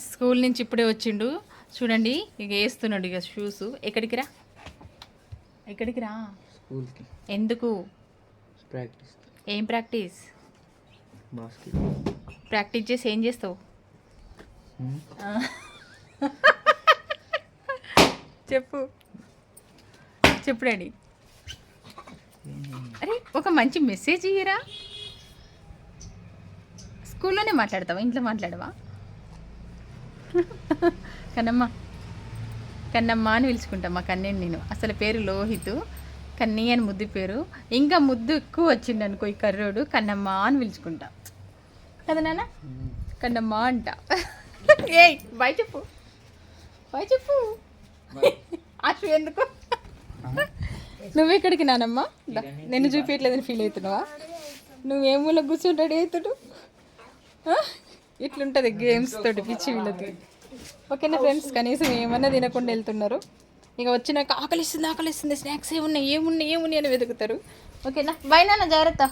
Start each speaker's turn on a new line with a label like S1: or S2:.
S1: School నుంచి ఇప్పుడే వచ్చిండు. చూడండి ఇక వేస్తున్నాడు ఇక షూస్ ఎక్కడికి రా? ఎక్కడికి రా?
S2: స్కూల్కి.
S1: ఎందుకు?
S2: ప్రాక్టీస్
S1: ఏం ప్రాక్టీస్
S2: బాస్కెట్
S1: ప్రాక్టీస్ చేసి ఏం చేస్తావు? ఆ. చెప్పు. చెప్పు డాడీ. అరే ఒక మంచి మెసేజ్ ఇయ్యరా? స్కూల్లోనే మాట్లాడతావా? ఇంట్లో మాట్లాడవా? కన్నమ్మ. కన్నమ్మ అని పిలుచుకుంటా మా కన్నేని నేను. అసలు పేరు లోహిత్. కన్నీ అని ముద్దు పేరు. ఇంకా ముద్దు ఎక్కువ వచ్చింది అనుకో ఈ కర్రోడు. కన్నమ్మ అని పిలుచుకుంటా. కదా నాన్న? కన్నమ్మ అంట. ఏయ్ బాయ్ చెప్పు. బాయ్ చెప్పు. అసలు ఎందుకు? నువ్వు ఎక్కడికి నానమ్మ? నిన్ను చూపించట్లేదని ఫీల్ అవుతున్నావా? నువ్వేమూల అవుతాడు ఆ? ఇట్లుంటుంది గేమ్స్ తోటి పిచ్చి వీళ్ళకి. ఓకేనా ఫ్రెండ్స్ కనీసం ఏమన్నా తినకుండా వెళ్తున్నారు. ఇక వచ్చినాక ఆకలిస్తుంది ఆకలిస్తుంది స్నాక్స్ ఏమున్నాయి ఏమున్నాయి ఏమున్నాయి అని వెతుకుతారు. ఓకేనా? బయనా జాగ్రత్త.